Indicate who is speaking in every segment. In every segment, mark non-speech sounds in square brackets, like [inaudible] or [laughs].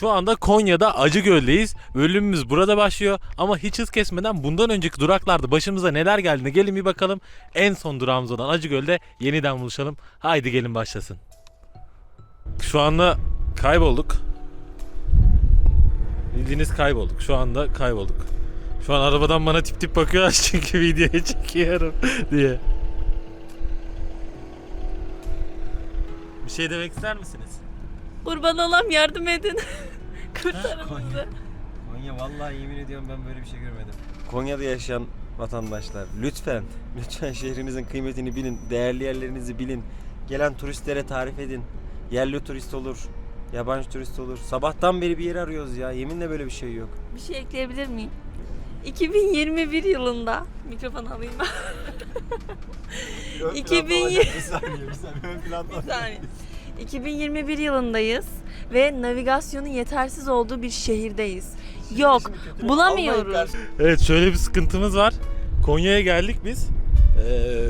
Speaker 1: Şu anda Konya'da Acıgöl'deyiz. Bölümümüz burada başlıyor ama hiç hız kesmeden bundan önceki duraklarda başımıza neler geldiğine gelin bir bakalım. En son durağımız olan Acıgöl'de yeniden buluşalım. Haydi gelin başlasın. Şu anda kaybolduk. Bildiğiniz kaybolduk. Şu anda kaybolduk. Şu an arabadan bana tip tip bakıyorlar [laughs] çünkü videoya çekiyorum [laughs] diye. Bir şey demek ister misiniz?
Speaker 2: Kurban olam yardım edin. [laughs] Kurtarın
Speaker 3: Konya.
Speaker 2: bizi.
Speaker 3: Konya vallahi yemin ediyorum ben böyle bir şey görmedim. Konya'da yaşayan vatandaşlar lütfen lütfen şehrinizin kıymetini bilin, değerli yerlerinizi bilin. Gelen turistlere tarif edin. Yerli turist olur, yabancı turist olur. Sabahtan beri bir yer arıyoruz ya. Yeminle böyle bir şey yok.
Speaker 2: Bir şey ekleyebilir miyim? 2021 yılında mikrofon alayım ben. 2020
Speaker 3: Bir saniye, bir saniye. Ön planda
Speaker 2: Bir saniye. 2021 yılındayız ve navigasyonun yetersiz olduğu bir şehirdeyiz. Yok, bulamıyoruz.
Speaker 1: Evet şöyle bir sıkıntımız var. Konya'ya geldik biz. Ee,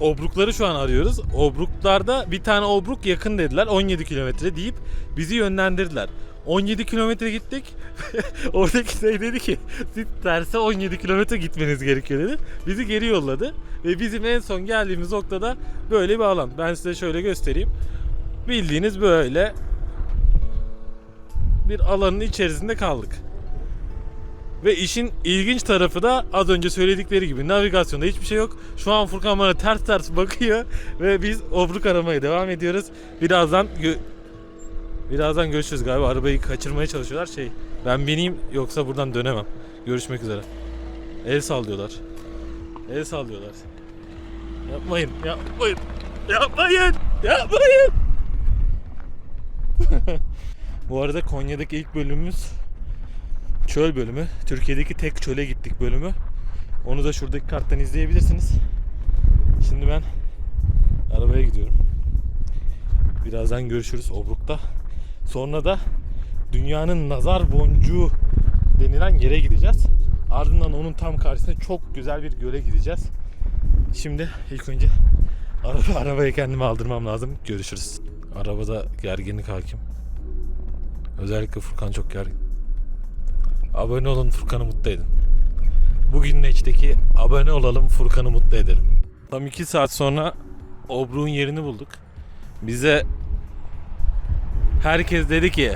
Speaker 1: obrukları şu an arıyoruz. Obruklarda bir tane obruk yakın dediler 17 kilometre deyip bizi yönlendirdiler. 17 kilometre gittik. [laughs] Oradaki şey dedi ki siz terse 17 kilometre gitmeniz gerekiyor dedi. Bizi geri yolladı. Ve bizim en son geldiğimiz noktada böyle bir alan. Ben size şöyle göstereyim. Bildiğiniz böyle bir alanın içerisinde kaldık. Ve işin ilginç tarafı da az önce söyledikleri gibi navigasyonda hiçbir şey yok. Şu an Furkan bana ters ters bakıyor [laughs] ve biz obruk aramaya devam ediyoruz. Birazdan gö- birazdan görüşürüz galiba. Arabayı kaçırmaya çalışıyorlar. Şey, ben bineyim yoksa buradan dönemem. Görüşmek üzere. El sallıyorlar. El sallıyorlar. Yapmayın, yapmayın. Yapmayın, yapmayın. [laughs] Bu arada Konya'daki ilk bölümümüz çöl bölümü. Türkiye'deki tek çöle gittik bölümü. Onu da şuradaki karttan izleyebilirsiniz. Şimdi ben arabaya gidiyorum. Birazdan görüşürüz Obruk'ta. Sonra da dünyanın nazar boncuğu denilen yere gideceğiz. Ardından onun tam karşısında çok güzel bir göle gideceğiz. Şimdi ilk önce araba arabaya kendimi aldırmam lazım. Görüşürüz. Arabada gerginlik hakim. Özellikle Furkan çok gergin. Abone olun Furkan'ı mutlu edin. Bugün Neç'teki abone olalım Furkan'ı mutlu edelim. Tam 2 saat sonra Obruk'un yerini bulduk. Bize herkes dedi ki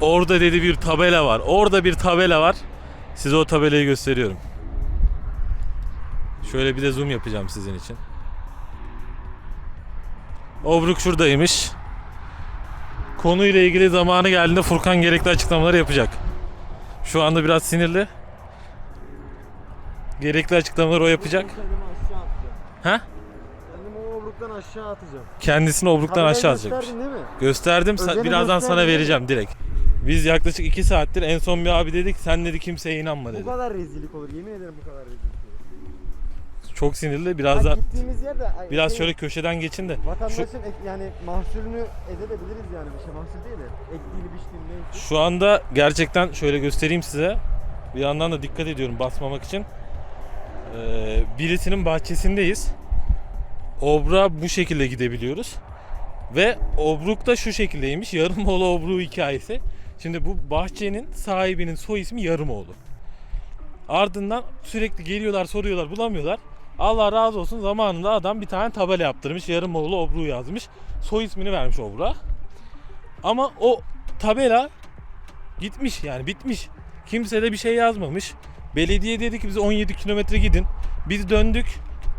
Speaker 1: orada dedi bir tabela var. Orada bir tabela var. Size o tabelayı gösteriyorum. Şöyle bir de zoom yapacağım sizin için. Obruk şuradaymış. Konuyla ilgili zamanı geldiğinde Furkan gerekli açıklamaları yapacak. Şu anda biraz sinirli. Gerekli açıklamaları o yapacak. Ha?
Speaker 3: Kendimi o obruktan aşağı atacağım.
Speaker 1: Kendisini obruktan
Speaker 3: Tabelayı
Speaker 1: aşağı atacak.
Speaker 3: gösterdin değil mi?
Speaker 1: Gösterdim. sa- Birazdan sana
Speaker 3: gösterdin.
Speaker 1: vereceğim direkt. Biz yaklaşık 2 saattir en son bir abi dedik sen dedi kimseye inanma
Speaker 3: Bu
Speaker 1: dedi.
Speaker 3: kadar rezillik olur. Yemin ederim bu kadar rezillik.
Speaker 1: Çok sinirli. Biraz da
Speaker 3: gittiğimiz yerde ay,
Speaker 1: biraz
Speaker 3: şey,
Speaker 1: şöyle köşeden geçin de. Şu,
Speaker 3: Vatandaşın ek- yani mahsulünü edebiliriz yani bir şey mahsul değil de ektiğini biçtiğini neyse.
Speaker 1: şu anda gerçekten şöyle göstereyim size. Bir yandan da dikkat ediyorum basmamak için. Ee, birisinin bahçesindeyiz. Obra bu şekilde gidebiliyoruz. Ve obruk da şu şekildeymiş. Yarımoğlu obruğu hikayesi. Şimdi bu bahçenin sahibinin soy ismi Yarımoğlu. Ardından sürekli geliyorlar soruyorlar bulamıyorlar. Allah razı olsun zamanında adam bir tane tabela yaptırmış. Yarımoğlu obruğu yazmış. Soy ismini vermiş obruğa. Ama o tabela gitmiş yani bitmiş. Kimse de bir şey yazmamış. Belediye dedi ki bize 17 kilometre gidin. Biz döndük.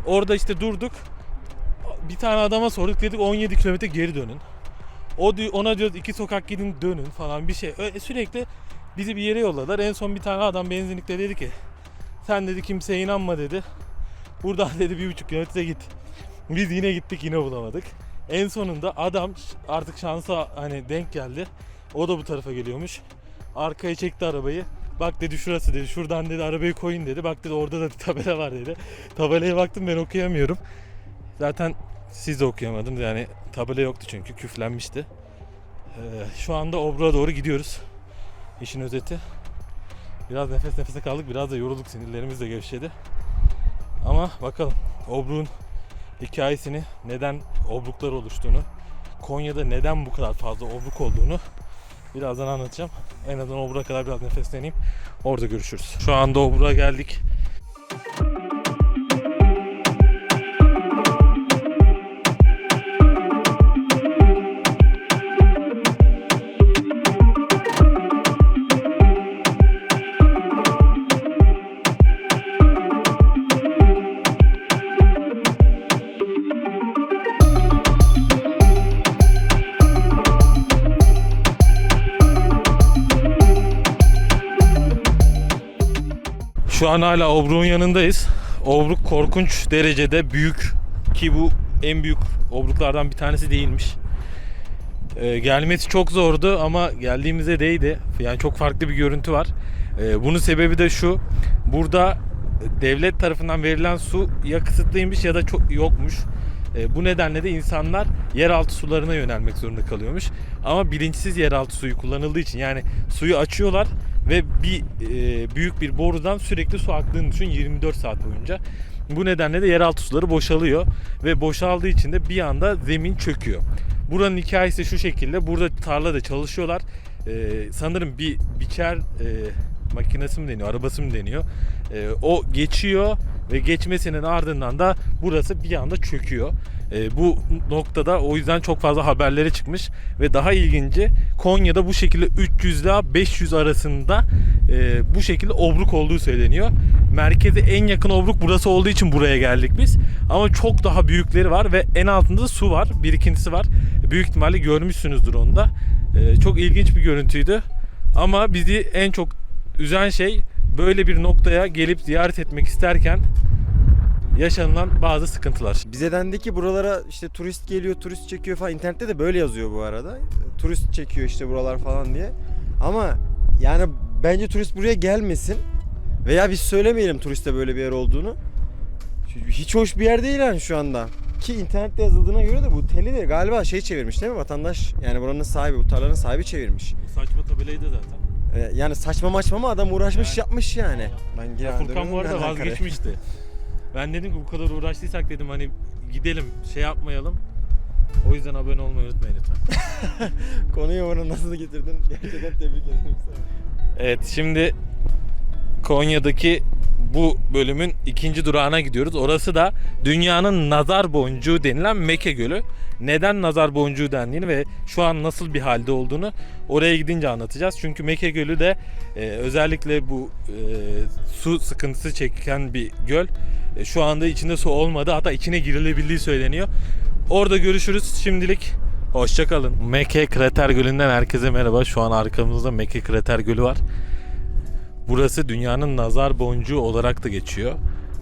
Speaker 1: Orada işte durduk. Bir tane adama sorduk dedik 17 kilometre geri dönün. O ona diyoruz iki sokak gidin dönün falan bir şey. Öyle sürekli bizi bir yere yolladılar. En son bir tane adam benzinlikte dedi ki sen dedi kimseye inanma dedi. Buradan dedi bir buçuk kilometre git. Biz yine gittik yine bulamadık. En sonunda adam artık şansa hani denk geldi. O da bu tarafa geliyormuş. Arkaya çekti arabayı. Bak dedi şurası dedi. Şuradan dedi arabayı koyun dedi. Bak dedi orada da tabela var dedi. Tabelaya baktım ben okuyamıyorum. Zaten siz de okuyamadınız yani tabela yoktu çünkü küflenmişti. Ee, şu anda Obruk'a doğru gidiyoruz. İşin özeti. Biraz nefes nefese kaldık. Biraz da yorulduk. Sinirlerimiz de gevşedi. Ama bakalım Obruk'un hikayesini, neden obruklar oluştuğunu, Konya'da neden bu kadar fazla obruk olduğunu Birazdan anlatacağım. En azından Obra kadar biraz nefesleneyim. Orada görüşürüz. Şu anda Obra geldik. Şu an hala Obruk'un yanındayız. Obruk korkunç derecede büyük ki bu en büyük Obruklardan bir tanesi değilmiş. Ee, gelmesi çok zordu ama geldiğimizde değdi. Yani çok farklı bir görüntü var. Ee, bunun sebebi de şu. Burada devlet tarafından verilen su ya kısıtlıymış ya da çok yokmuş. Ee, bu nedenle de insanlar yeraltı sularına yönelmek zorunda kalıyormuş. Ama bilinçsiz yeraltı suyu kullanıldığı için yani suyu açıyorlar ve bir e, büyük bir borudan sürekli su aktığını düşün 24 saat boyunca. Bu nedenle de yeraltı suları boşalıyor ve boşaldığı için de bir anda zemin çöküyor. Buranın hikayesi şu şekilde. Burada tarlada çalışıyorlar. Ee, sanırım bir biçer e, makinesi mi deniyor, arabası mı deniyor. Ee, o geçiyor ve geçmesinin ardından da burası bir anda çöküyor. Ee, bu noktada o yüzden çok fazla haberlere çıkmış ve daha ilginci Konya'da bu şekilde 300 ile 500 arasında e, bu şekilde obruk olduğu söyleniyor. Merkeze en yakın obruk burası olduğu için buraya geldik biz. Ama çok daha büyükleri var ve en altında da su var, birikintisi var. Büyük ihtimalle görmüşsünüzdür onu da. Ee, çok ilginç bir görüntüydü. Ama bizi en çok üzen şey böyle bir noktaya gelip ziyaret etmek isterken yaşanılan bazı sıkıntılar.
Speaker 3: Bize dendi ki buralara işte turist geliyor, turist çekiyor falan. İnternette de böyle yazıyor bu arada. Turist çekiyor işte buralar falan diye. Ama yani bence turist buraya gelmesin. Veya biz söylemeyelim turiste böyle bir yer olduğunu. Çünkü Hiç hoş bir yer değil yani şu anda. Ki internette yazıldığına göre de bu teli de galiba şey çevirmiş değil mi vatandaş? Yani buranın sahibi, bu tarlanın sahibi çevirmiş.
Speaker 1: Saçma tabelaydı zaten.
Speaker 3: Ee, Yani saçma maçma ama adam uğraşmış
Speaker 1: Yani.
Speaker 3: yapmış yani. Ben
Speaker 1: Ya Furkan bu arada vazgeçmişti. [laughs] Ben dedim ki bu kadar uğraştıysak dedim hani gidelim şey yapmayalım. O yüzden abone olmayı unutmayın lütfen. [laughs]
Speaker 3: Konuyu bana nasıl getirdin? Gerçekten tebrik ederim sana.
Speaker 1: Evet şimdi Konya'daki bu bölümün ikinci durağına gidiyoruz. Orası da dünyanın nazar boncuğu denilen Mekke Gölü. Neden nazar boncuğu dendiğini ve şu an nasıl bir halde olduğunu oraya gidince anlatacağız. Çünkü Mekke Gölü de e, özellikle bu e, su sıkıntısı çeken bir göl. E, şu anda içinde su olmadı hatta içine girilebildiği söyleniyor. Orada görüşürüz. Şimdilik hoşçakalın. Mekke Krater Gölü'nden herkese merhaba. Şu an arkamızda Mekke Krater Gölü var. Burası dünyanın nazar boncuğu olarak da geçiyor.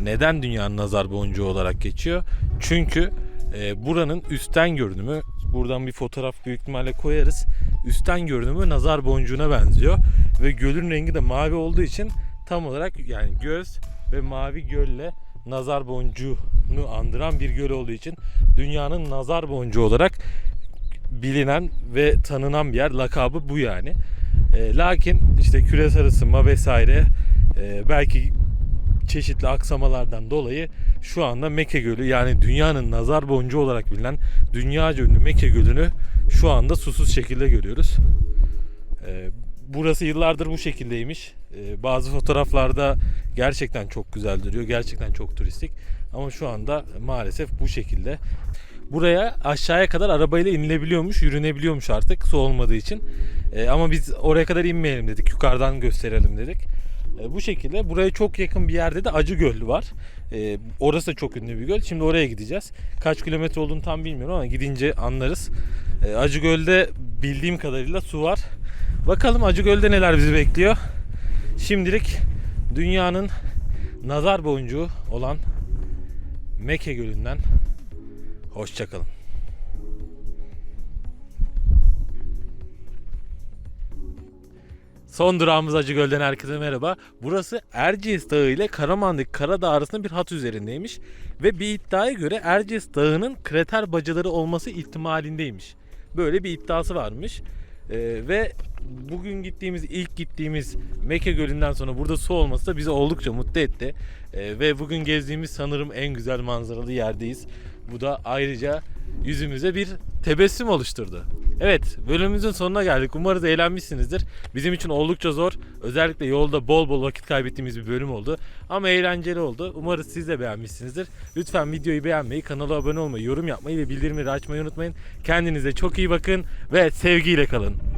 Speaker 1: Neden dünyanın nazar boncuğu olarak geçiyor? Çünkü e, buranın üstten görünümü, buradan bir fotoğraf büyük ihtimalle koyarız. Üstten görünümü nazar boncuğuna benziyor. Ve gölün rengi de mavi olduğu için tam olarak yani göz ve mavi gölle nazar boncuğunu andıran bir göl olduğu için dünyanın nazar boncuğu olarak bilinen ve tanınan bir yer. Lakabı bu yani. E, lakin işte küresel ısınma vesaire e, belki çeşitli aksamalardan dolayı şu anda Mekke Gölü yani dünyanın nazar boncuğu olarak bilinen dünyaca ünlü Mekke Gölü'nü şu anda susuz şekilde görüyoruz. E, burası yıllardır bu şekildeymiş. E, bazı fotoğraflarda gerçekten çok güzel duruyor. Gerçekten çok turistik. Ama şu anda maalesef bu şekilde. Buraya aşağıya kadar arabayla inilebiliyormuş, yürünebiliyormuş artık su olmadığı için. E, ama biz oraya kadar inmeyelim dedik, yukarıdan gösterelim dedik. E, bu şekilde buraya çok yakın bir yerde de Acı Göl var. E, orası da çok ünlü bir göl. Şimdi oraya gideceğiz. Kaç kilometre olduğunu tam bilmiyorum ama gidince anlarız. E, Acı Göl'de bildiğim kadarıyla su var. Bakalım Acı Göl'de neler bizi bekliyor. Şimdilik dünyanın nazar boncuğu olan Mekke Gölü'nden Hoşçakalın. Son durağımız Acıgöl'den herkese merhaba. Burası Erciyes Dağı ile Karamanlık Karadağ arasında bir hat üzerindeymiş. Ve bir iddiaya göre Erciyes Dağı'nın krater bacaları olması ihtimalindeymiş. Böyle bir iddiası varmış. Ee, ve bugün gittiğimiz, ilk gittiğimiz Mekke Gölü'nden sonra burada su olması da bizi oldukça mutlu etti. Ee, ve bugün gezdiğimiz sanırım en güzel manzaralı yerdeyiz. Bu da ayrıca yüzümüze bir tebessüm oluşturdu. Evet bölümümüzün sonuna geldik. Umarız eğlenmişsinizdir. Bizim için oldukça zor. Özellikle yolda bol bol vakit kaybettiğimiz bir bölüm oldu. Ama eğlenceli oldu. Umarız siz de beğenmişsinizdir. Lütfen videoyu beğenmeyi, kanala abone olmayı, yorum yapmayı ve bildirimleri açmayı unutmayın. Kendinize çok iyi bakın ve sevgiyle kalın.